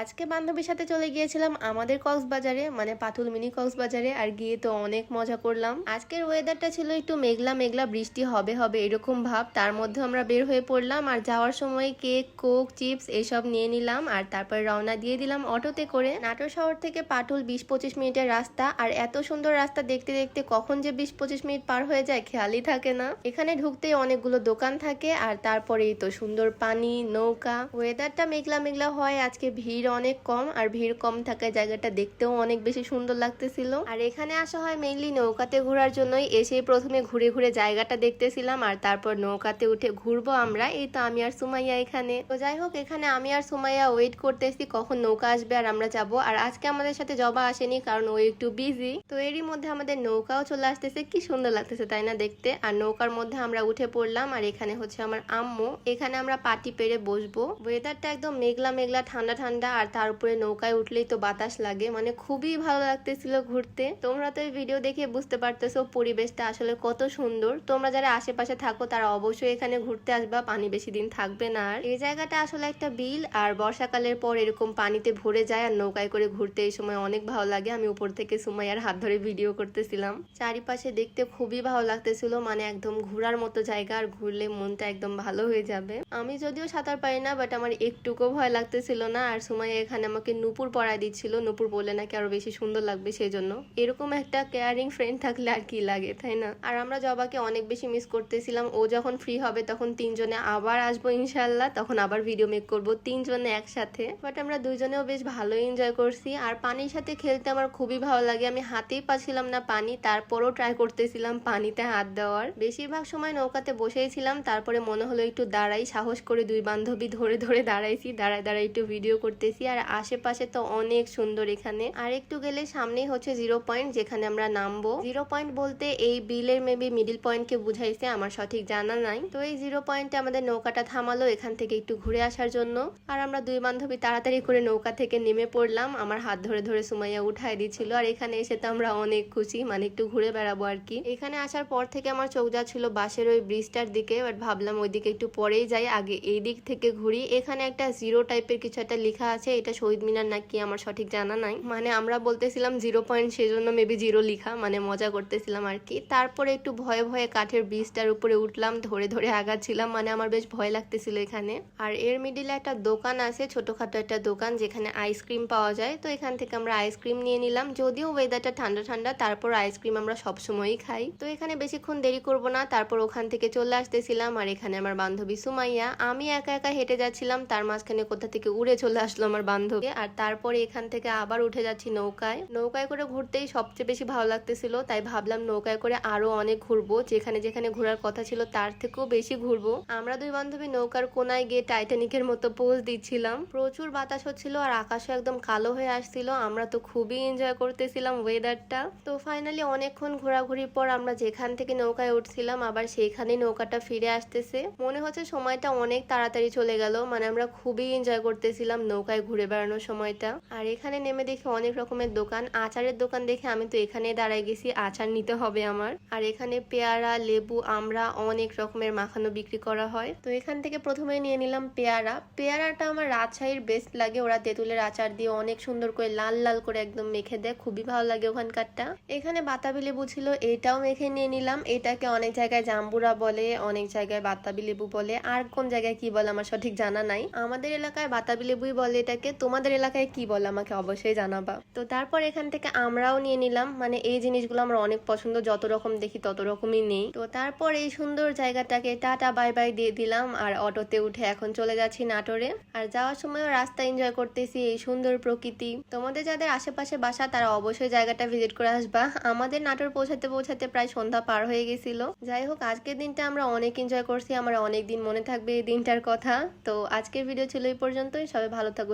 আজকে বান্ধবীর সাথে চলে গিয়েছিলাম আমাদের কক্সবাজারে মানে পাথুল মিনি কক্সবাজারে, আর গিয়ে তো অনেক মজা করলাম। আজকের ওয়েদারটা ছিল একটু মেঘলা মেঘলা, বৃষ্টি হবে হবে এরকম ভাব। তার মধ্যে আমরা বের হয়ে পড়লাম আর যাওয়ার সময় কেক, কোক, চিপস এসব নিয়ে নিলাম আর তারপর রওনা দিয়ে দিলাম অটোতে করে। নাটোর শহর থেকে পাটুল বিশ পঁচিশ মিনিটের রাস্তা আর এত সুন্দর রাস্তা দেখতে দেখতে কখন যে বিশ পঁচিশ মিনিট পার হয়ে যায় খেয়ালই থাকে না। এখানে ঢুকতেই অনেকগুলো দোকান থাকে আর তারপরেই তো সুন্দর পানি, নৌকা। ওয়েদারটা মেঘলা মেঘলা হয়, আজকে ভিড় অনেক কম আর ভিড় কম থাকায় জায়গাটা দেখতেও অনেক বেশি সুন্দর লাগতেছিল। আর এখানে আসা হয় মেইনলি নৌকাতে ঘোরার জন্যই। এসে প্রথমে ঘুরে ঘুরে জায়গাটা দেখতেছিলাম আর তারপর নৌকাতে উঠে ঘুরবো আমরা। এই তো আমি আর সুমাইয়া এখানে। তো যাই হোক, এখানে আমি আর সুমাইয়া ওয়েট করতেছি কখন নৌকা আসবে আর আমরা যাব। আর আজকে আমাদের সাথে জবা আসেনি কারণ ও একটু বিজি তো এরই মধ্যে আমাদের নৌকাও চলে আসতেছে। কি সুন্দর লাগতেছে তাই না দেখতে? আর নৌকার মধ্যে আমরা উঠে পড়লাম আর এখানে হচ্ছে আমার আম্মু। এখানে আমরা পাটি পেরে বসবো। ওয়েদারটা একদম মেঘলা মেঘলা, ঠান্ডা ঠান্ডা। আর তার উপরে নৌকায় উঠলেই তো বাতাস লাগে। মানে খুবই ভালো লাগতেছিল ঘুরতে। তোমরা তো এই ভিডিও দেখে বুঝতে পারতেছো পরিবেশটা আসলে কত সুন্দর। তোমরা যারা আশেপাশে থাকো তারা অবশ্যই এখানে ঘুরতে আসবা, পানি বেশি দিন থাকবে না। আর এই জায়গাটা আসলে একটা বিল, আর বর্ষাকালের পর এরকম পানিতে ভরে যায় আর নৌকায় করে ঘুরতে এই সময় অনেক ভালো লাগে। আমি উপর থেকে সুমাইয়ার হাত ধরে ভিডিও করতেছিলাম। চারিপাশে দেখতে খুবই ভালো লাগতেছিল মানে একদম ঘোরার মতো জায়গা, আর ঘুরলে মনটা একদম ভালো হয়ে যাবে। আমি যদিও সাঁতার পারি না বাট আমার একটুকু ভয় লাগতেছিল না, আর সুমাইয়া এখানে আমাকে নুপুর পরাই দিচ্ছিল। নুপুর বলে নাকি আরও বেশি সুন্দর লাগবে সেই জন্য এরকম একটা কেয়ারিং ফ্রেন্ড থাকলে আর কি লাগে, তাই না? আর আমরা জবাকে অনেক বেশি মিস করতেছিলাম। ও যখন ফ্রি হবে তখন তিনজনে আবার আসব ইনশাল্লাহ তখন আবার ভিডিও মেক করব তিনজনে একসাথে। বাট আমরা দুইজনেও বেশ ভালোই এনজয় করছি। আর পানির সাথে খেলতে আমার খুবই ভালো লাগে। আমি হাতেই পাচ্ছিলাম না পানি, তারপরও ট্রাই করতেছিলাম পানিতে হাত দেওয়ার। বেশিরভাগ সময় নৌকাতে বসেই ছিলাম। তারপরে মনে হলো একটু দাঁড়াই, সাহস করে দুই বান্ধবী ধরে ধরে দাঁড়াইছি। দাঁড়ায় দাঁড়ায় একটু ভিডিও করতেছি আর আশেপাশে তো অনেক সুন্দর এখানে। আর একটু গেলে সামনেই হচ্ছে জিরো পয়েন্ট যেখানে আমরা নামবো। জিরো পয়েন্ট বলতে এই বিলের মেবি মিডিল পয়েন্টকে বুঝাইছে, আমার সঠিক জানা নাই। তো এই জিরো পয়েন্টে আমাদের নৌকাটা থামালো এখান থেকে একটু ঘুরে আসার জন্য। আর আমরা দুই বান্ধবী তাড়াতাড়ি করে নৌকা থেকে নেমে পড়লাম। আমার হাত ধরে ধরে সুমাইয়া উঠাই দিচ্ছিল আর এখানে এসে তো আমরা অনেক খুশি মানে একটু ঘুরে বেড়াবো আর কি। এখানে আসার পর থেকে আমার চোখ যাচ্ছিল বাসের ওই ব্রিজটার দিকে বাট ভাবলাম ওইদিকে একটু পরেই যাই, আগে এই দিক থেকে ঘুরি। এখানে একটা জিরো টাইপের কিছু একটা লেখা আছে এটা শহীদ মিনার নাকি আমার সঠিক জানা নাই। মানে আমরা বলতেছিলাম জিরো পয়েন্ট, সেজন্য মেবি জিরো লিখা মানে মজা করতেছিলাম আর কি। তারপরে একটু ভয়ে ভয়ে কাঠের ব্রিজটার উপরে উঠলাম, ধরে ধরে আগাচ্ছিলাম মানে আমার বেশ ভয় লাগতেছিল এখানে। আর এর মিডিলে একটা দোকান আছে, ছোটখাটো একটা দোকান, যেখানে আইসক্রিম পাওয়া যায়। তো এখান থেকে আমরা আইসক্রিম নিয়ে নিলাম। যদিও ওয়েদারটা ঠান্ডা ঠান্ডা, তারপর আইসক্রিম আমরা সবসময়ই খাই। তো এখানে বেশিক্ষণ দেরি করব না, তারপর ওখান থেকে চলে আসতেছিলাম। আর এখানে আমার বান্ধবী সুমাইয়া, আমি একা একা হেঁটে যাচ্ছিলাম, তার মাঝখানে কোথা থেকে উড়ে চলে আসলো আমার বান্ধবী। আর তারপরে এখান থেকে আবার উঠে যাচ্ছি নৌকায়। নৌকায় করে ঘুরতেই সবচেয়ে বেশি ভালো লাগতেছিল, তাই ভাবলাম নৌকায় করে আরও অনেক ঘুরবো, যেখানে যেখানে ঘোরার কথা ছিল তার থেকেও বেশি ঘুরবো। আমরা দুই বান্ধবী নৌকার কোনায় গিয়ে টাইটানিকের মতো পোজ দিচ্ছিলাম। প্রচুর বাতাস হচ্ছিল আর আকাশও একদম কালো হয়ে আসছিল। আমরা তো খুবই এনজয় করতেছিলাম ওয়েদারটা তো ফাইনালি অনেকক্ষণ ঘোরাঘুরির পর আমরা যেখান থেকে নৌকায় উঠছিলাম, আবার সেইখানেই নৌকাটা ফিরে আসতেছে। মনে হচ্ছে সময়টা অনেক তাড়াতাড়ি চলে গেল মানে আমরা খুবই এনজয় করতেছিলাম নৌকায় ঘুরে বেড়ানোর সময়টা। আর এখানে নেমে দেখি অনেক রকমের দোকান। আচারের দোকান দেখে আমি তো এখানে দাঁড়ায় গেছি, আচার নিতে হবে আমার। আর এখানে পেয়ারা, লেবু, আমরা অনেক রকমের মাখানো বিক্রি করা হয়। তো এখান থেকে প্রথমে নিয়ে নিলাম পেয়ারা। পেয়ারাটা আমার রাজশাহীর বেস্ট লাগে। ওরা তেঁতুলের আচার দিয়ে অনেক সুন্দর করে লাল লাল করে একদম মেখে দেয়। খুবই ভালো লাগে ওখানকারটা। এখানে বাতাবি লেবু ছিল, এটাও মেখে নিয়ে নিলাম। এটাকে অনেক জায়গায় জাম্বুরা বলে, অনেক জায়গায় বাতাবি লেবু বলে। আর কোন জায়গায় কি বলে আমার সঠিক জানা নাই। আমাদের এলাকায় বাতাবি লেবুই বলে এটাকে তোমাদের এলাকায় কি বলে আমাকে অবশ্যই জানাবা। তো তারপর এখান থেকে আমরাও নিয়ে নিলাম। মানে এই জিনিসগুলো আমার অনেক পছন্দ, যত রকম দেখি তত রকমই নেই। তো তারপর এই সুন্দর জায়গাটাকে টাটা, বাই বাই দিয়ে দিলাম আর অটোতে উঠে এখন চলে যাচ্ছি নাটোরে। আর যাওয়ার সময়ও রাস্তা এনজয় করতেছি, এই সুন্দর প্রকৃতি। তোমাদের যাদের আশেপাশে বাসা, তারা অবশ্যই জায়গাটা ভিজিট করে আসবা। আমাদের নাটোর পৌঁছাতে পৌঁছাতে প্রায় সন্ধ্যা পার হয়ে গেছিল। যাই হোক, আজকের দিনটা আমরা অনেক এনজয় করছি। আমার অনেক দিন মনে থাকবে এই দিনটার কথা। তো আজকের ভিডিও ছিল এই পর্যন্তই। সবাই ভালো থাকো